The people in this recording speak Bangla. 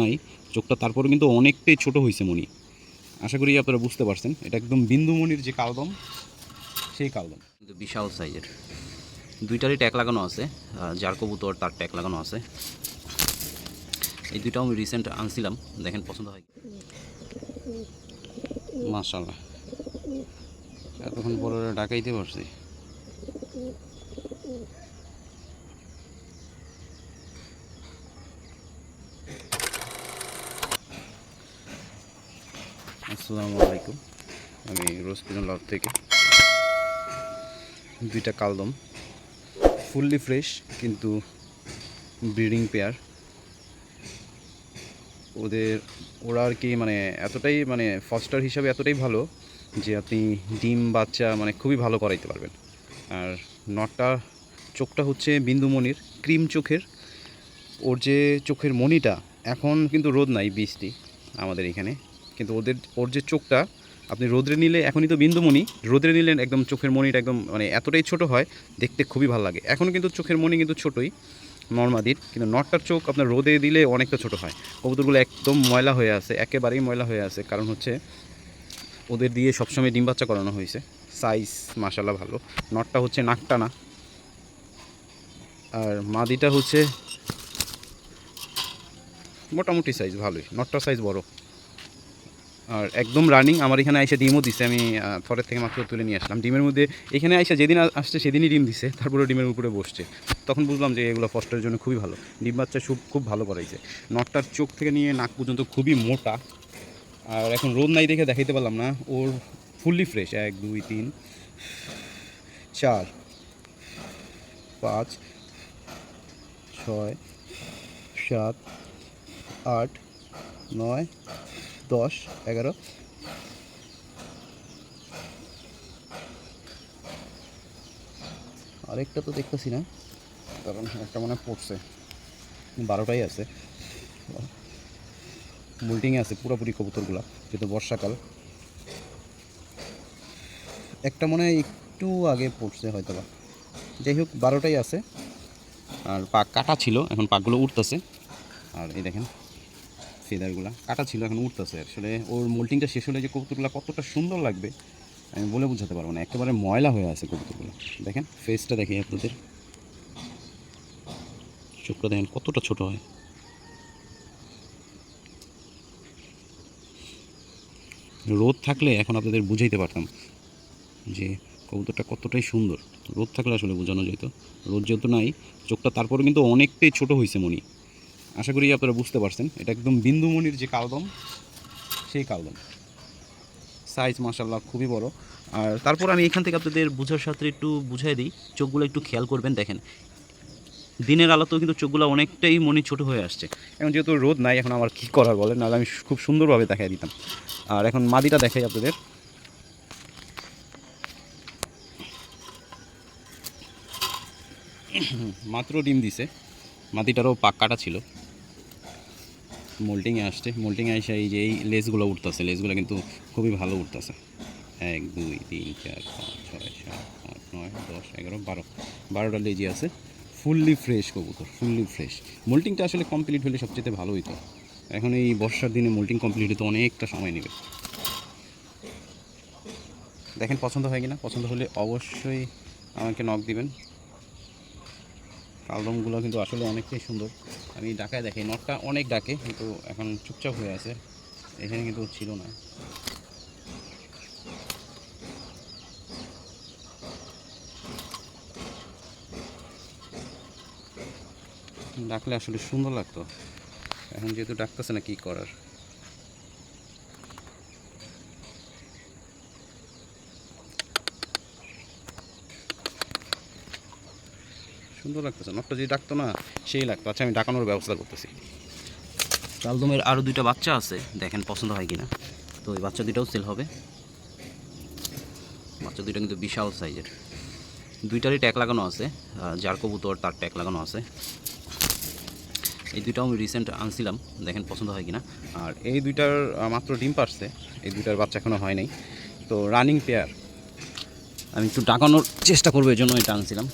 নাই চোখটা তারপরে কিন্তু অনেকটাই ছোট হয়েছে মণি। আশা করি আপনারা বুঝতে পারছেন এটা একদম বিন্দুমণির যে কালদম সেই কালদম। কিন্তু বিশাল সাইজের। দুইটারই ট্যাগ লাগানো আছে যার কবুতর তার ট্যাগ লাগানো আছে। এই দুইটাও আমি রিসেন্ট আনছিলাম দেখেন পছন্দ হয় মাশাল্লাহ এতক্ষণ পরে ডাকাইতে পারছি। আসসালামু আলাইকুম। আমি রোজপিজন লাভ থেকে। দুইটা কালদম। ফুললি ফ্রেশ কিন্তু ব্রিডিং পেয়ার ওদের, ওরা আর কি মানে এতটাই মানে ফস্টার হিসাবে এতটাই ভালো যে আপনি ডিম, বাচ্চা মানে খুবই ভালো করাইতে পারবেন। আর নটটা, চোখটা হচ্ছে বিন্দুমণির ক্রিম চোখের। ওর যে চোখের মণিটা, এখন কিন্তু রোদ নাই বৃষ্টি আমাদের এখানে। কিন্তু ওদের, ওর যে চোখটা, আপনি রোদ্রে নিলে, এখনই তো বিন্দুমণি, রোদ্রে নিলেন একদম চোখের মণিটা একদম মানে এতটাই ছোট হয়, দেখতে খুবই ভালো লাগে। এখনও কিন্তু চোখের মণি কিন্তু ছোটোই, নর্মাদির, কিন্তু নটটার চোখ আপনার রোদে দিলে অনেকটা ছোট হয়। কবুতরগুলো একদম ময়লা হয়ে আছে, একেবারেই ময়লা হয়ে আছে, কারণ হচ্ছে ওদের দিয়ে সবসময় ডিম বাচ্চা করানো হয়েছে। সাইজ মাসাল্লাহ ভালো। নটটা হচ্ছে নাকটানা। আর মাদিটা হচ্ছে মোটামুটি সাইজ ভালোই। নটটার সাইজ বড়। আর একদম রানিং আমার এখানে আইসা ডিমও দিছে, আমি থরের থেকে মাত্র তুলে নিয়ে আসলাম। ডিমের মধ্যে এখানে আইসা যেদিন আসছে সেদিনই ডিম দিছে তারপরে ডিমের উপরে বসছে। তখন বুঝলাম যে এগুলো ফস্টের জন্য খুবই ভালো। ডিম বাচ্চা খুব খুব ভালো করাইছে। নটটার চোখ থেকে নিয়ে নাক পর্যন্ত খুবই মোটা। আর এখন রোদ নাই দেখে দেখাইতে পারলাম না। ওর ফুললি ফ্রেশ এক, দুই, তিন, চার, পাঁচ, ছয়, সাত, আট, নয় দশ, এগারো। আরেকটা তো দেখতেছি না, কারণ একটা মনে হয় পড়ছে। বারোটাই আছে। বুলটিংয়ে আছে পুরোপুরি কবুতরগুলা, যেহেতু বর্ষাকাল। একটা মনে হয় একটু আগে পড়ছে হয়তো বা যাই হোক, বারোটাই আছে। আর পাক কাটা ছিল, এখন পাকগুলো উঠতেছে। আর এই দেখেন ফেদারগুলা। কাটা ছিল, এখন উঠতেছে। আসলে ওর মোল্টিংটা শেষ হলে যে কবুতরগুলো কতটা সুন্দর লাগবে, আমি বলে বোঝাতে পারব না। একেবারে ময়লা হয়ে আছে কবুতরগুলো। দেখেন ফেসটা দেখি আপনাদের। চোখটা দেখেন কতটা ছোট হয়। রোদ থাকলে এখন আপনাদের বুঝাইতে পারতাম যে কবুতরটা কতটাই সুন্দর। রোদ থাকলে আসলে বোঝানো যেত রোদ যেহেতু নাই, চোখটা তারপরে কিন্তু অনেকটাই ছোট হয়েছে মনি। আশা করি আপনারা বুঝতে পারছেন। এটা একদম বিন্দুমণির যে কালদম, সেই কালদম। সাইজ মাসাল্লাহ খুবই বড়। আর তারপর আমি এখান থেকে আপনাদের বোঝার সাথে একটু বুঝাই দিই। চোখগুলো একটু খেয়াল করবেন, দেখেন। দিনের আলোতেও কিন্তু চোখগুলো অনেকটাই মনি ছোট হয়ে আসছে। এখন যেহেতু রোদ নাই, এখন আমার কী করার বলে নাহলে আমি খুব সুন্দরভাবে দেখাই দিতাম। আর এখন মাদিটা দেখাই আপনাদের। মাত্র ডিম দিছে। মাটিটারও পাক কাটা ছিল। মোল্টিংয়ে আসছে। মোল্টিংয়ে আসে এই যে এই লেসগুলো উঠতেছে, লেসগুলো কিন্তু খুবই ভালো উঠতেছে। এক, দুই, তিন, চার, পাঁচ, ছয়, সাত, আট, নয়, দশ, এগারো, বারো। বারোটা লেজি আছে। ফুললি ফ্রেশ কবুতর, ফুললি ফ্রেশ। মোল্টিংটা আসলে কমপ্লিট হলে সবচেয়ে ভালো হইতো এখন এই বর্ষার দিনে মোল্টিং কমপ্লিট হতে অনেকটা সময় নেবে। দেখেন, পছন্দ হয় কিনা? পছন্দ হলে অবশ্যই আমাকে নক দিবেন। কালদমগুলো কিন্তু আসলে অনেকটাই সুন্দর। আমি ডাকায় দেখি, নটটা অনেক ডাকে, কিন্তু এখন চুপচাপ হয়ে আছে। এখানে কিন্তু ছিল না। ডাকলে আসলে সুন্দর লাগতো। এখন যেহেতু ডাকতেছে না, কি করার? সুন্দর লাগতেছে। নটটা যদি ডাকতো না সেই লাগতো। আচ্ছা আমি ডাকানোর ব্যবস্থা করতেছি। কালদমের আরও দুইটা বাচ্চা আছে দেখেন পছন্দ হয় কিনা। তো এই বাচ্চা দুইটাও সেল হবে। বাচ্চা দুইটা কিন্তু বিশাল সাইজের দুইটারই ট্যাগ লাগানো আছে যার কবুতর তার ট্যাগ লাগানো আছে। এই দুইটাও আমি রিসেন্ট আনছিলাম দেখেন পছন্দ হয় কিনা। আর এই দুইটার মাত্র ডিম পারছে। এই দুইটার বাচ্চা এখনও হয় নাই। তো রানিং পেয়ার আমি একটু ডাকানোর চেষ্টা করব এই জন্য এটা আনছিলাম।